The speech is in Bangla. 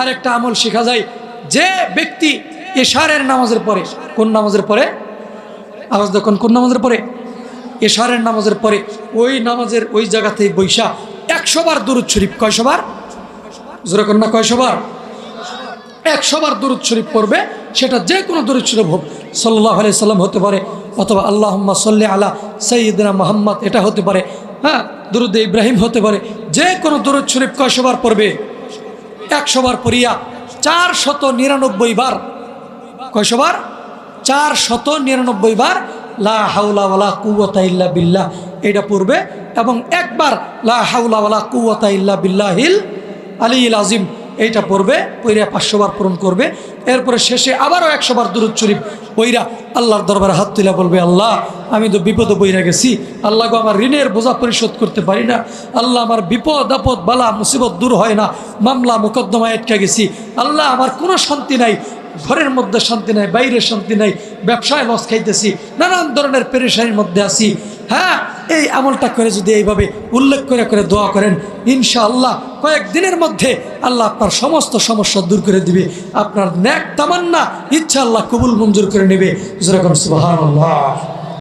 আর একটা আমল শেখা যায়। যে ব্যক্তি এশারের নামাজের পরে, কোন নামাজের পরে? আওয়াজ দেখুন, কোন নামাজের পরে? এশারের নামাজের পরে, ওই নামাজের ওই জায়গাতেই বৈশা একশো বার দুরুদ শরীফ। কয়শো বার? জোরে কন্যা কয়শো বার? একশো বার দুরুদ শরীফ পড়বে, সেটা যে কোনো দুরুদ শরীফ হোক। সাল্লাহ আলি সাল্লাম হতে পারে, অথবা আল্লাহম্মা সাল্লি আলা সঈদিনা মোহাম্মদ, এটা হতে পারে। হ্যাঁ দুরুদ ইব্রাহিম হতে পারে, যে কোনো দুরুদ শরীফ কয়শো বার পড়বে? একশো বার পড়িয়া চার শত নিরানব্বই বার কয়শো বার চার শত নিরানব্বই বার লা বিল্লাহ। এটা পড়বে এবং একবার লা কুয়াতাইল্লা বিল্লাহিল আলিল আজিম এইটা পড়বে পইরা পাঁচশো বার পূরণ করবে। এরপরে শেষে আবারও একশো বার দুরুদ শরীফ। ওইরা আল্লাহর দরবারে হাত তুলে বলবে, আল্লাহ, আমি তো বিপদ বইরা গেছি। আল্লাহ গো, আমার ঋণের বোঝা পরিশোধ করতে পারি না। আল্লাহ, আমার বিপদ, আপদ, বালা, মুসিবত দূর হয় না। মামলা মোকদ্দমা আটকে গেছি। আল্লাহ, আমার কোনো শান্তি নাই। ঘরের মধ্যে শান্তি নাই, বাইরে শান্তি নাই। ব্যবসায় লস খাইতেছি। নানান ধরনের পেরেশানির মধ্যে আছি। হ্যাঁ এই আমলটা করে যদি এইভাবে উল্লেখ করে করে দোয়া করেন, ইনশাআল্লাহ কয়েকদিনের মধ্যে আল্লাহ আপনার সমস্ত সমস্যা দূর করে দিবে। আপনার ন্যাক তামান্না ইচ্ছা আল্লাহ কবুল মঞ্জুর করে নেবে। যেরকম সুবাহ